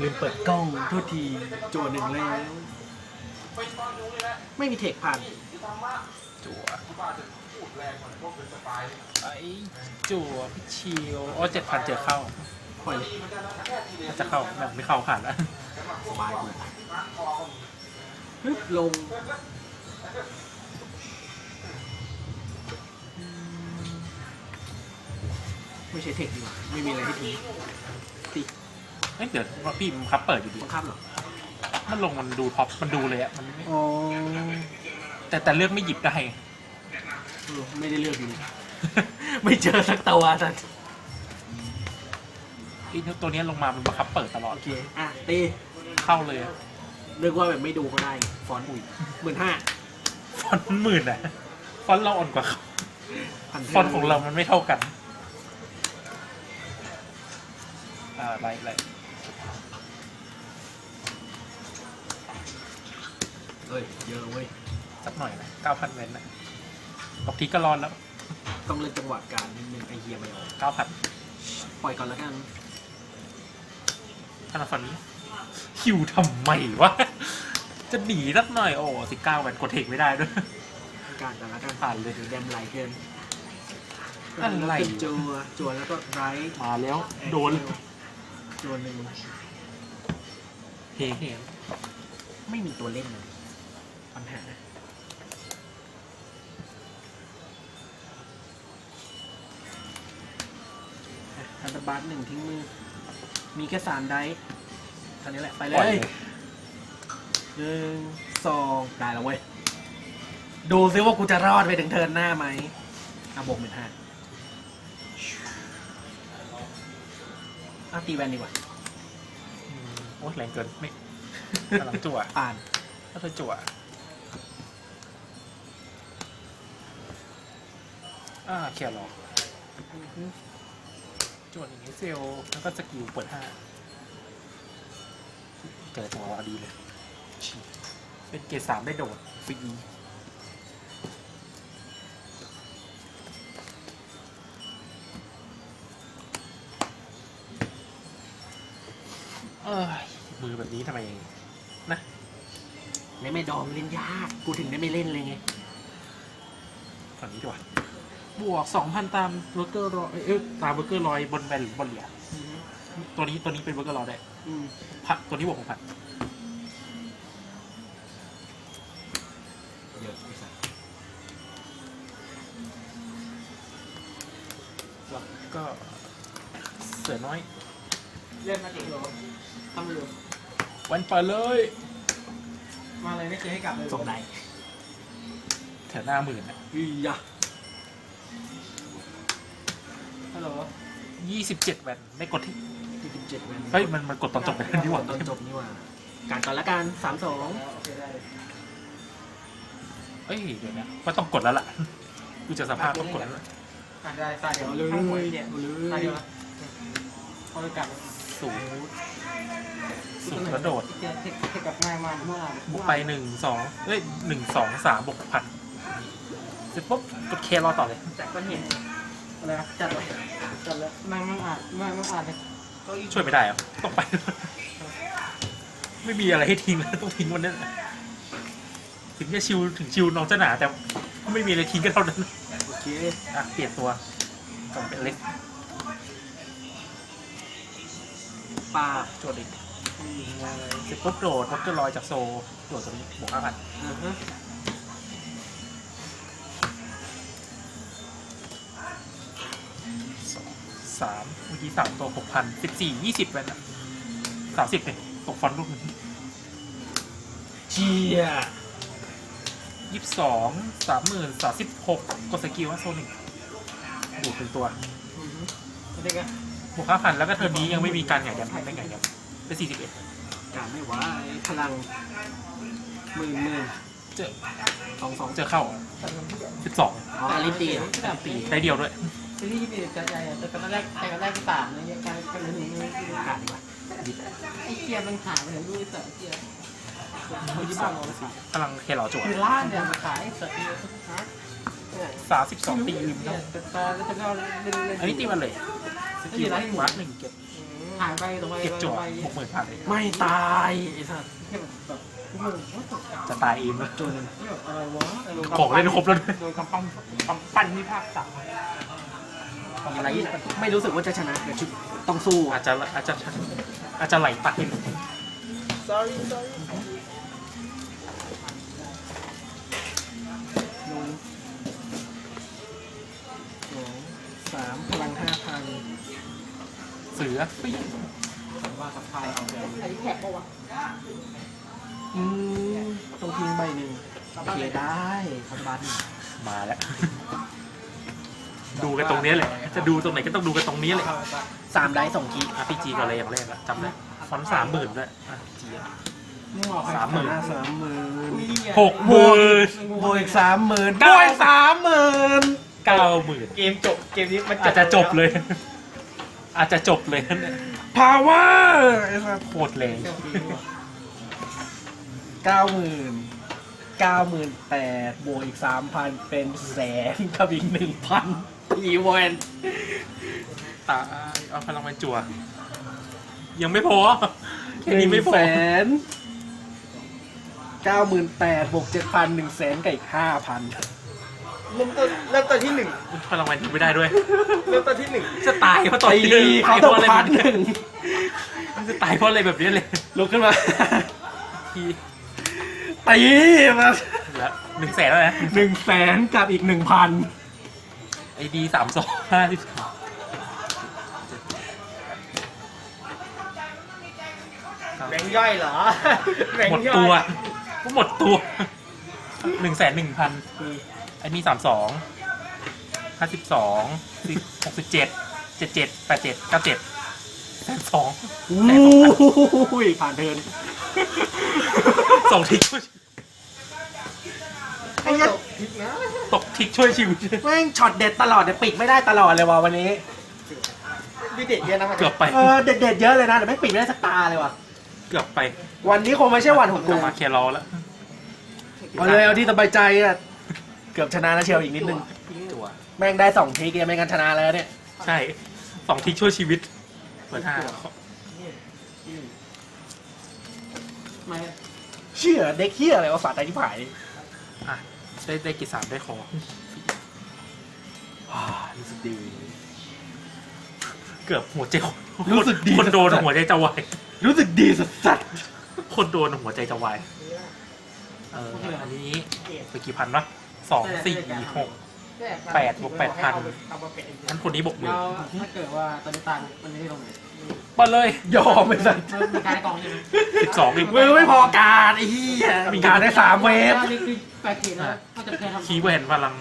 ลืมเปิดกล้องโทุกทีจัวหนึ่งแล้วไม่มีเทคผ่านจั่วไอ้จั่วพิชิวโอ้เจ็ดพันเจอเข้าปล่อยเลยน่าจะเข้าแบบไม่เข้าผ่านแล้วสบายกูฮึบลงไม่ใช่เทคดีกว่าไม่มีอะไรให้ทิ้งตี เอ้ยเดี๋ยวพี่มันคับเปิดอยู่ดีบังคับเหรอมันลงมันดูท็อปมันดูเลยอะมันไม่อ๋อแต่แต่เลือกไม่หยิบได้ เออไม่ได้เลือกอยู่ไม่เจอสักตัวสันไอ้ตัวเนี้ยลงมามันบังคับเปิดตลอดโอเค อะตีเข้าเลยอะเรียกว่าแบบไม่ดูก็ได้ฟอนต์อุ้ยหมื่นห้าฟอนต์หมื่นอะฟอนต์เราอ่อนกว่าเขาพันฟอนต์ของเรามันไม่เท่ากันอ่าไล่ไล่ เอ้ย เยอะเว้ย สักหน่อยนะเก้าพันเวนนะปกติก็รอนแล้วต้องเล่นจังหวะการนิดนึงไอเฮียไม่ออก เก้าพันปล่อยก่อนแล้วกันธนาฟอนนี้คิวทำไมวะ จะหนีสักหน่อย โอ้สิบเก้าแวนกดเทคไม่ได้ด้วย การก่อนแล้วกันผ่านเลยเดมไหลเกินอะไร แล้วขึ้นจัวจัวแล้วก็ไรมาแล้ว โดน จัวหนึ่งเฮ้เฮ้ไม่มีตัวเล่นเลยปัญหาฮันตบาร์หนึ่งทิ้งมือ มีแค่สามได้เท่านี้แหละ ไปเลปล่อยยเลย หนึ่งสองได้แล้วเว้ย ดูซิว่ากูจะรอดไปถึงเทิร์นหน้าไหมอะบวกหมื่นห้า อะตีแวนดีกว่า อืมโอ้ยแรงเกินไม่กำลังจั่วอ่าน ถ้าเธอจั่วอ่าแค่รอจั่วอย่างนี้เซลลแล้วก็สกิลเปิดห้าเจอจังหวะดีเลยฉีกเป็นเกรดสามได้โดดฟรี เอ้ยมือแบบนี้ทำไมนะในไม่ดอมเล่นยาก กูถึงได้ไม่เล่นเลยไงฝั่งนี้ดีกว่าบวกสองพันตามเบอร์เกอร์รอยเอ้ยตามเบอร์เกอร์รอยบนแบนหรือบนเหรียญตัวนี้ตัวนี้เป็นเบอร์เกอร์รอยได้อืมพันตัวนี้บวกหกพันเยอะไอ้สัสแล้วก็เสือน้อย เล่นมากี่โลทำอยู่วันไปเลย มาเลยไม่เคยให้กลับเลยส่งได้แถวหน้าหมื่นอะอียะฮัลโหลยี่สิบเจ็ดแวนไม่กดที่ที่สิบเจ็ดวันเฮ้ยมันมันกดตอนจบไปแล้วนี่หว่าตอนจบนี่หว่าการก่อนละกันสามสองโอเคได้เอ้ยเดี๋ยวนะก็ต้องกดแล้วล่ะกูจะสภาพต้องกดแล้วล่ะอ่านได้ตาเดียวเอาเลยข้างหัวเนี่ยเอาเลตาเดียยวละพอเลยกลับ สูงสูงกระโดดเทคเทคเทคกับง่ายมากเมื่อบวกไปหนึ่งสองเอ้ยหนึ่งสองสามบวกหกพันเสร็จปุ๊บกดเครอต่อเลยจากก้อนหินอะไรนะจัดเลยจัดเลยนั่งนั่งอ่านนั่งนั่งอ่านเลยช่วยไม่ได้เหรอต้องไป ไม่มีอะไรให้ทิ้งแล้วต้องทิ้งวันนั้นแหละถึงจะชิวถึงชิวน้องจะหนาแต่ไม่มีอะไรทิ้งก็เท่านั้นโอเคอะเปลี่ยนตัวกลับเป็นเล็ก ปาโจดอีกเสร็จปุ๊บโดดวัดก็ลอยจากโซโดดตรงนี้บวกห้าพันอ่าฮะสองสามเมื่อกี้สามตัวหกพันสิบสี่ยี่สิบเป็นสามสิบเลยตกฟอนต์ลูกหนึ่งเชียยี่สิบสองสามหมื่นสามสิบหกกดสกิลว่าโซนหนึ่งดูดเป็นตัวอือฮึไม่ได้กัน บวกห้าพันแล้วก็เทอร์นนี้ยังไม่มีการหงายยันไม่หงายยันเป็นสี่สิบเอ็ดการไม่ไหวพลังหมื่นหมื่นเจอสองสองเจอเข้าสิบสองอ๋ออาริตีเหรอตีได้เดียวด้วยซีรีส์ที่จะใจแต่ตอนแรกแต่ตอนแรกก็ตามนะยังการกันหนึ่งการดีกว่าไอ้เกียร์มันหายไปไหนด้วยสัตว์เกียร์คนที่บ้านเราสิพลังเคเหลาจั่วคือล้านเนี่ยมาขายสัตว์เกียร์ฮะสามสิบสองตีลืมแต่ตาแล้วจะก็เล่นเล่นอันนี้ตีมันเลย สกิลวัดหนึ่งเก็บอืมหายไปตรงไปเก็บจั่วไปหกหมื่นพันเลยไม่ตายไอ้สัสแบบโอ้โหว่าตกใจจะตายเองแล้วจนแบบอะไรวะของเล่นครบแล้วด้วยโดนกำปั้นกำปั้นที่ภาคสามอะไรไม่รู้สึกว่าจะชนะเดี๋ยวชุดต้องสู้อาจจะอาจจะอาจจะไหลตัด sorry sorry หนึ่งสองสามพลังห้าพันเสือปิ๊งว่ากับไทยเอาไปไอ้แขกปะวะอืมต้องทิ้งใบหนึ่งโอเคได้คาร์บันมาแล้ว ดูกันตรงนี้เลยจะดูตรงไหนก็ต้องดูกันตรงนี้เลยสามได้สองคี RPG ก่อนเลยอย่างแรกอะจำได้ฟอนต์สามหมื่นด้วย RPG อะนี่หรอสามหมื่นห้าสามหมื่นหกหมื่นบวกอีกสามหมื่นบวกอีกสามหมื่นเก้าหมื่นเกมจบ เกมนี้มันอาจจะจบเลย อาจจะจบเลยนั่นแหละพาวเวอร์ไอ้สัสโคตรแรงเก้าหมื่นเก้าหมื่นแปดบวกอีกสามพันเป็นแสนกับอีกหนึ่งพันอีเวนตายเอาพลังไปจั่วยังไม่พอแค่หนี้นึ่งไม่พอแสนเก้าหมื่นแปดบวกเจ็ดพันหนึ่งแสนกับอีกห้าพัน เริ่มต้นเริ่มต้นที่หนึ่งพลังมันทิ้งไม่ได้ด้วย เริ่มต้นที่หนึ่งจะตายเพราะตอนตีนี้เขาตายเพต้องราะอะไรพัแบนบหนี้นึ่งจะตายเพราะอะไรแบบนี้เลยลุกขึ้นมาทีตีมาแล้วหนึ่งแสนแล้วนะหนึ่งแสนกับอีกหนึ่งพันไอดีสามสองห้าสิบสองแบงค์ย่อยเหรอแบงหมดค์ย่อยตัวก็หมดตัวหนึ่งแสนหนึ่งพัน ไอ้มีสามสองห้าสิบสองหกสิบเจ็ดเจ็ดเจ็ดแปดเจ็ดเก้าเจ็ดแสนสองโอ้ยผ่านเทินสองทิกช่วยไอ้ยัดผิดนะตกทิกช่วยชีวิตแม่งช็อตเด็ดตลอดเดี๋ยวปิดไม่ได้ตลอดเลยว่ะวันนี้ดีเด็ดเยอะนะเกือบไปเออเด็ดๆเยอะเลยนะแต่ไม่ปิดไม่ได้สักตาเลยว่ะเกือบไป วันนี้คงไม่ใช่วันของกกูลับมาเคลียร์รอแล้วเอาเลยเอาที่สบายใจอะ เกือบชนะนะเชียวอีกนิดนึงจั่วแม่งได้สองทีกยังไม่กันชนะแล้วเนี่ย ใช่สองทิกช่วยชีวิตเปิดห้าไม่เชื่อเด็กเฮียอะไรวะฝาใจที่ผายอะได้ได้กี่สามได้คออ่ารู้สึกดี เกือบหัวใจรู้สึกดี คนโดนหัวใจจะวายรู้สึกดีสัสคนโดนหัวใจจะวายเอออันนี้ไปกี่พันวะ สองสี่หกแปดบวกแปดพันเอามาเป็นงั้นคนนี้บวกหมื่นแล้วถ้าเกิดว่าตอนนี้ตังมันไม่ได้ตรงไหนมาเลยๆยอมไปสัสมันมีการกองใช่ไหมสิบสองอีกมือไม่พอการไอ้เหี้ยมีการได้สามเวฟอันนี้คือแปดขีดแล้วก็จะเคยทำคีย์แวนพลัง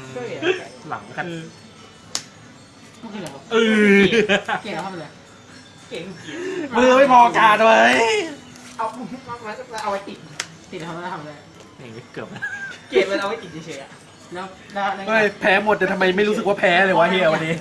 หลังกันก็คืออะไรวะเออเกลียดแล้วทำอะไรเก่งเกลียดมือไม่พอการเว้ยเอาเอาไว้ติดติดทำอะไรทำอะไรนี่เกือบเกลียดมันเอาไว้ติดเฉยๆอะ แล้วแล้วเฮ้ยแพ้หมดแต่ทำไมไม่รู้สึกว่าแพ้เลยวะเฮียวันนี้